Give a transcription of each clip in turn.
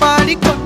பிறந்தாரே சந்தோஷமாய் ஆடி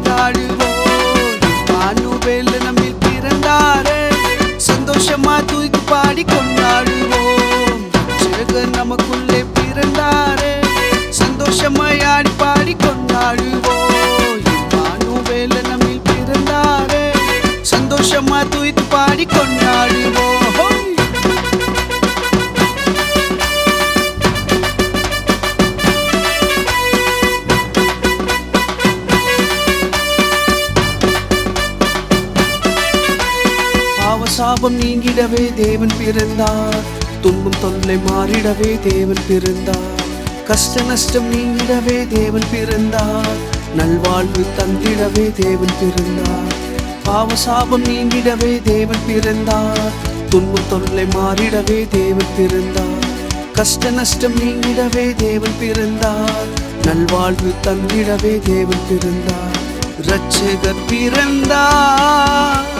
பாவம் நீங்கிடவே தேவன் பிறந்தார். துன்பம் தொல்லை மாறிடவே தேவன் பிறந்தார். கஷ்ட நஷ்டம் நீங்கிடவே தேவன் பிறந்தார். நல்வாழ்வு தந்திடவே தேவன் பிறந்தார். பாவ சாபம் நீங்கிடவே தேவன் பிறந்தார். துன்பம் தொல்லை மாறிடவே தேவன் பிறந்தார். கஷ்ட நஷ்டம் நீங்கிடவே தேவன் பிறந்தார். நல்வாழ்வு தந்திடவே தேவன் பிறந்தார். ரட்சகர் பிறந்தார்.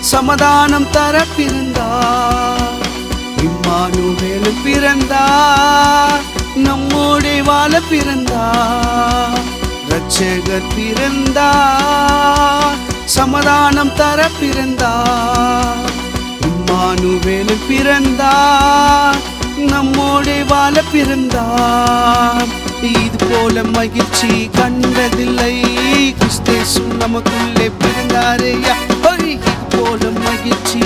சமாதானம் தர பிறந்தார் இம்மானுவேலு பிறந்தார். நம்மோடு வாழ பிறந்தார். ரட்சகர் பிறந்தார். சமாதானம் தர பிறந்தார் இம்மானுவேலு பிறந்தார். நம்மோடு வாழ பிறந்தார். இது போல மகிழ்ச்சி கண்டதில்லை. கிறிஸ்தேசு நமக்குள்ளே பிறந்தாரையா. போல மகிழ்ச்சி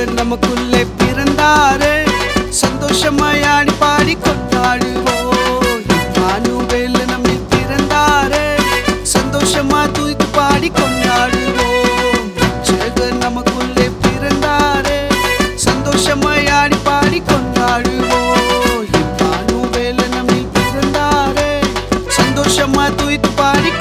சேகர் நமக்குள்ளே பிறந்தாரு. சந்தோஷமாய் ஆடி பாடி கொண்டாடுவோம். மானுவேல் நம்மில் பிறந்தாரு. சந்தோஷமா தூக்கி பாடி கொண்டாடுவோம். சேகர் நமக்குள்ளே பிறந்தாரே. சந்தோஷமாய் ஆடி பாடி கொண்டாடுவோம். சந்தோஷமா தூக்கி பாடி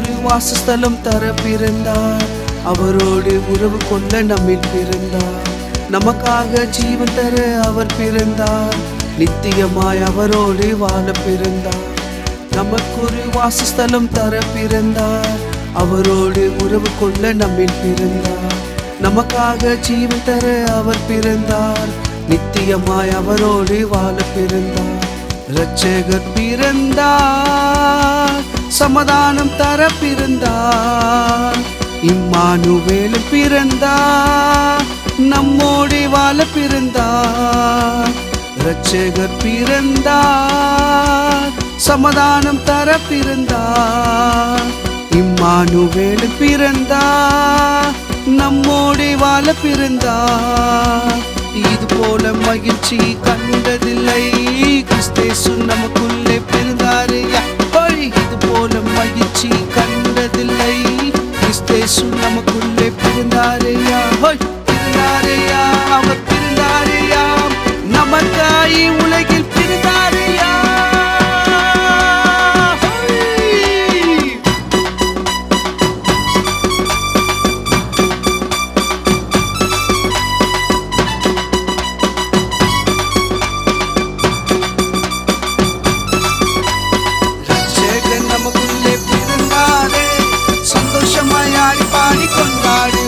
ஒரு வாசஸ்தலம் தர பிறந்தார். அவரோடு உறவு கொள்ள நம்மில் பிறந்தார். நமக்காக ஜீவன் தர அவர் பிறந்தார். நித்தியமாய் அவரோடு வாழ பிறந்தார். நமக்கொரு வாசஸ்தலம் தர பிறந்தார். அவரோடு உறவு கொள்ள நம்மில் பிறந்தார். நமக்காக ஜீவன் தர அவர் பிறந்தார். நித்தியமாய் அவரோடு வாழ பிறந்தார். இரட்சகர் பிறந்தார் சமாதானம் தர பிறந்தார் இம்மானுவேல் பிறந்தார் நம்மோடி வாழ பிறந்தார் இரட்சகர் பிறந்தார் சமாதானம் தர பிறந்தார் இம்மானுவேல் பிறந்தார் நம்மோடி வாழ பிறந்தார் இது போல மகிழ்ச்சி கண்டதில்லை. கிறிஸ்தேசு நமக்குள்ளே பிறந்தாரு இது போல மகிழ்ச்சி கண்டதில்லை. கிறிஸ்தேசு நமக்குள்ளே பிறந்தாரையா ரட்சகர் பாடி கொண்டாடி